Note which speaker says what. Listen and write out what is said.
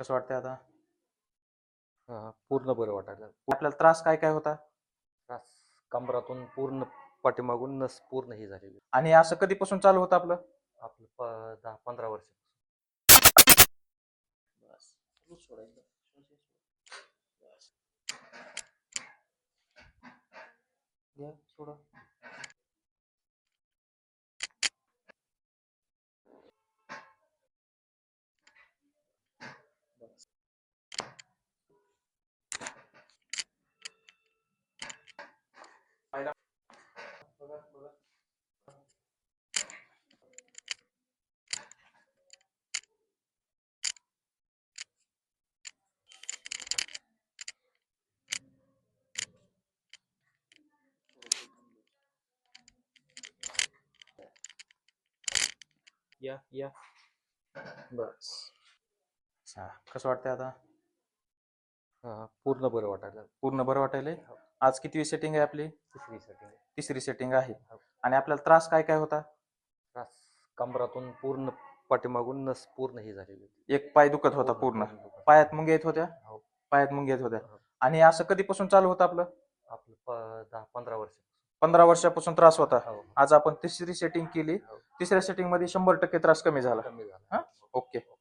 Speaker 1: कसं वाटतंय आता?
Speaker 2: हा, पूर्ण बरं वाटायला लागलं.
Speaker 1: आपल्याला त्रास काय काय होता?
Speaker 2: त्रास कमरातून पूर्ण पाठीमागून नस पूर्ण ही झालेली
Speaker 1: आणि असं कधीपासून चालू होतं आपलं?
Speaker 2: आपलं प- दहा पंधरा वर्ष
Speaker 1: या या. बस. अच्छा कसं वाटतंय आता?
Speaker 2: हा, पूर्ण बरं वाटायला. लागलं.
Speaker 1: पूर्ण बरं वाटायलंय? आज कितवी सेटिंग आहे आपली?
Speaker 2: तिसरी setting आहे.
Speaker 1: तिसरी सेटिंग आहे. आणि आपल्याला त्रास काय काय होता?
Speaker 2: त्रास कमरातून पूर्ण पाठीमागून नस पूर्ण ही झालेली
Speaker 1: एक पाय दुखत होता पूर्ण
Speaker 2: दुखत.
Speaker 1: पायात मुंग्या येत होत्या?
Speaker 2: हो.
Speaker 1: पायात मुंग्या येत होत्या.
Speaker 2: हो.
Speaker 1: आणि असं कधीपासून चालू होतं आपलं?
Speaker 2: आपलं प- दहा पंधरा वर्ष
Speaker 1: पंधरा वर्षापासून त्रास होता
Speaker 2: हो.
Speaker 1: आज आपण तिसरी सेटिंग केली
Speaker 2: हो.
Speaker 1: तिसऱ्या सेटिंगमध्ये शंभर टक्के त्रास कमी झाला
Speaker 2: कमी झाला
Speaker 1: हा? ओके